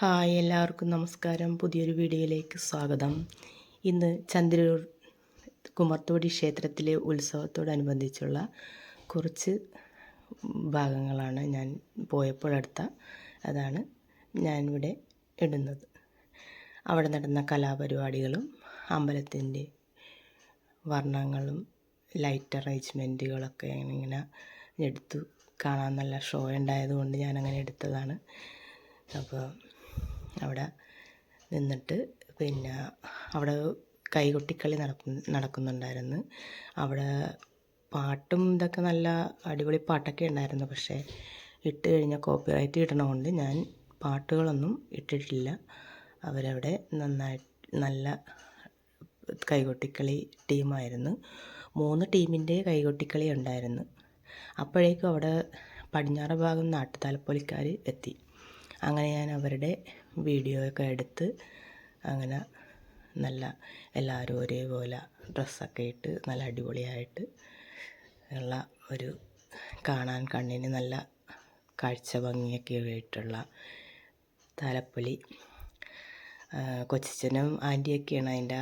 Hi എല്ലാവർക്കും നമസ്കാരം. പുതിയൊരു വീഡിയോയിലേക്ക് സ്വാഗതം. ഇന്ന് ചന്ദ്രൂർ കുമർത്തോടി ക്ഷേത്രത്തിലെ ഉത്സവത്തോടനുബന്ധിച്ചുള്ള കുറച്ച് ഭാഗങ്ങളാണ് ഞാൻ പോയപ്പോഴടുത്ത അതാണ് ഞാനിവിടെ ഇടുന്നത്. അവിടെ നടന്ന കലാപരിപാടികളും അമ്പലത്തിന്റെ വർണങ്ങളും ലൈറ്റ് അറേഞ്ച്മെന്റുകളൊക്കെ ഇങ്ങനെ എടുത്തു. കാണാൻ നല്ല ഷോ ഉണ്ടായതുകൊണ്ട് ഞാനങ്ങനെ എടുത്തതാണ്. അപ്പോൾ അവിടെ നിന്നിട്ട് പിന്നെ അവിടെ കൈകൊട്ടിക്കളി നടക്കു നടക്കുന്നുണ്ടായിരുന്നു. അവിടെ പാട്ടും ഇതൊക്കെ നല്ല അടിപൊളി പാട്ടൊക്കെ ഉണ്ടായിരുന്നു. പക്ഷേ ഇട്ട് കഴിഞ്ഞാൽ കോപ്പിറൈറ്റ് കിട്ടണതുകൊണ്ട് ഞാൻ പാട്ടുകളൊന്നും ഇട്ടിട്ടില്ല. അവരവിടെ നന്നായി നല്ല കൈകൊട്ടിക്കളി ടീമായിരുന്നു. മൂന്ന് ടീമിന്റെ കൈകൊട്ടിക്കളി ഉണ്ടായിരുന്നു. അപ്പോഴേക്കും അവിടെ പടിഞ്ഞാറ് ഭാഗം നാട്ടുതാലപ്പൊലിക്കാർ എത്തി. അങ്ങനെ ഞാൻ അവരുടെ വീഡിയോ ഒക്കെ എടുത്ത് അങ്ങനെ നല്ല എല്ലാവരും ഒരേപോലെ ഡ്രസ്സൊക്കെ ഇട്ട് നല്ല അടിപൊളിയായിട്ട് ഉള്ള ഒരു കാണാൻ കണ്ണിന് നല്ല കാഴ്ച ഭംഗിയൊക്കെ ആയിട്ടുള്ള താലപ്പൊലി. കൊച്ചനും ആന്റിയൊക്കെയാണ് അതിന്റെ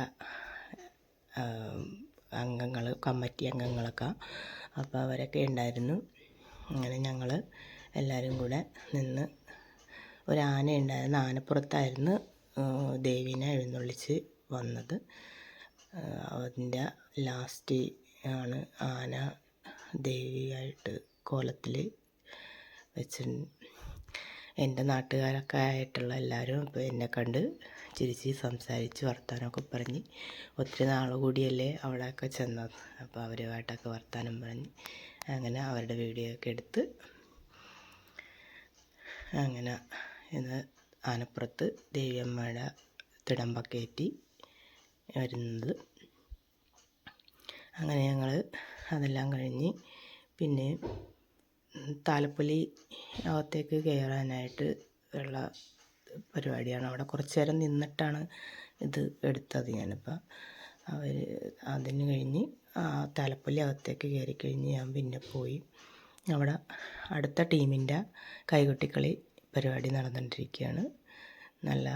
അംഗങ്ങൾ കമ്മിറ്റി അംഗങ്ങളൊക്കെ. അപ്പോൾ അവരൊക്കെ ഉണ്ടായിരുന്നു. അങ്ങനെ ഞങ്ങൾ എല്ലാവരും കൂടെ നിന്ന് ഒരു ആന ഉണ്ടായിരുന്നു. ആനപ്പുറത്തായിരുന്നു ദേവീനെ എഴുന്നള്ളിച്ച് വന്നത്. അതിന്റെ ലാസ്റ്റ് ആണ് ആന ദേവിയായിട്ട് കോലത്തിൽ വെച്ച് എന്റെ നാട്ടുകാരൊക്കെ ആയിട്ടുള്ള എല്ലാവരും ഇപ്പോൾ എന്നെ കണ്ട് ചിരിച്ച് സംസാരിച്ച് വർത്തമാനമൊക്കെ പറഞ്ഞ് ഒത്തിരി നാൾ കൂടിയല്ലേ അവിടെയൊക്കെ ചെന്നത്. അപ്പോൾ അവരുമായിട്ടൊക്കെ വർത്തമാനം പറഞ്ഞ് അങ്ങനെ അവരുടെ വീഡിയോ ഒക്കെ എടുത്ത് അങ്ങനെ ഇത് ആനപ്പുറത്ത് ദേവിയമ്മയുടെ തിടമ്പക്കയറ്റി വരുന്നത്. അങ്ങനെ ഞങ്ങൾ അതെല്ലാം കഴിഞ്ഞ് പിന്നെ താലപ്പൊലി അകത്തേക്ക് കയറാനായിട്ട് ഉള്ള പരിപാടിയാണ്. അവിടെ കുറച്ച് നേരം നിന്നിട്ടാണ് ഇത് എടുത്തത് ഞാനിപ്പോൾ അവർ അതിന് കഴിഞ്ഞ് താലപ്പൊലി അകത്തേക്ക് കയറി കഴിഞ്ഞ് ഞാൻ പിന്നെ പോയി. അവിടെ അടുത്ത ടീമിന്റെ കൈകൊട്ടിക്കളി പരിപാടി നടന്നുകൊണ്ടിരിക്കുകയാണ് നല്ല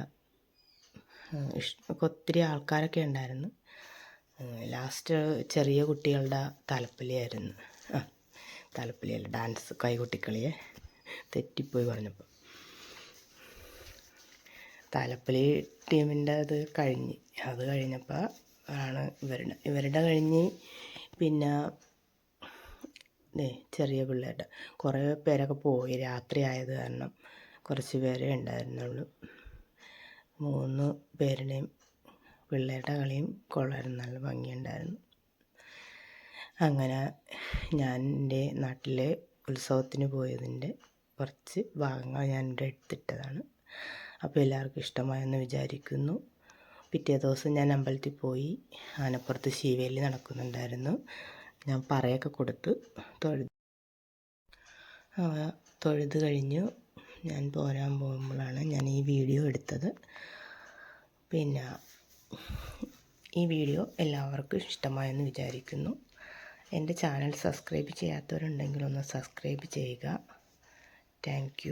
ഒത്തിരി ആൾക്കാരൊക്കെ ഉണ്ടായിരുന്നു. ലാസ്റ്റ് ചെറിയ കുട്ടികളുടെ താലപ്പൊലിയായിരുന്നു. ആ താലപ്പൊലിയല്ല ഡാൻസ് കൈകൊട്ടിക്കളിയെ. തെറ്റിപ്പോയി പറഞ്ഞപ്പോൾ തലപ്പലി ടീമിന്റെ അത് കഴിഞ്ഞ്. അത് കഴിഞ്ഞപ്പോൾ ആണ് ഇവരുടെ ഇവരുടെ കഴിഞ്ഞ് പിന്നെ ചെറിയ പിള്ളേരുടെ. കുറേ പേരൊക്കെ പോയി രാത്രി ആയത് കാരണം കുറച്ച് പേരെ ഉണ്ടായിരുന്നുള്ളൂ. മൂന്ന് പേരുടെയും പിള്ളേരുടെ കളിയും കൊള്ളായിരുന്നു നല്ല ഭംഗിയുണ്ടായിരുന്നു. അങ്ങനെ ഞാൻ എന്റെ നാട്ടിലെ ഉത്സവത്തിന് പോയതിന്റെ കുറച്ച് ഭാഗങ്ങൾ ഞാൻ ഇവിടെ എടുത്തിട്ടതാണ്. അപ്പോൾ എല്ലാവർക്കും ഇഷ്ടമായെന്ന് വിചാരിക്കുന്നു. പിറ്റേ ദിവസം ഞാൻ അമ്പലത്തിൽ പോയി ആനപ്പുറത്ത് ശിവേലി നടക്കുന്നുണ്ടായിരുന്നു. ഞാൻ പറയൊക്കെ കൊടുത്ത് തൊഴുത് തൊഴുത് കഴിഞ്ഞു. ഞാൻ പോരാൻ പോകുമ്പോഴാണ് ഞാൻ ഈ വീഡിയോ എടുത്തത്. പിന്നെ ഈ വീഡിയോ എല്ലാവർക്കും ഇഷ്ടമായെന്ന് വിചാരിക്കുന്നു. എന്റെ ചാനൽ സബ്സ്ക്രൈബ് ചെയ്യാത്തവരുണ്ടെങ്കിൽ ഒന്ന് സബ്സ്ക്രൈബ് ചെയ്യുക. താങ്ക്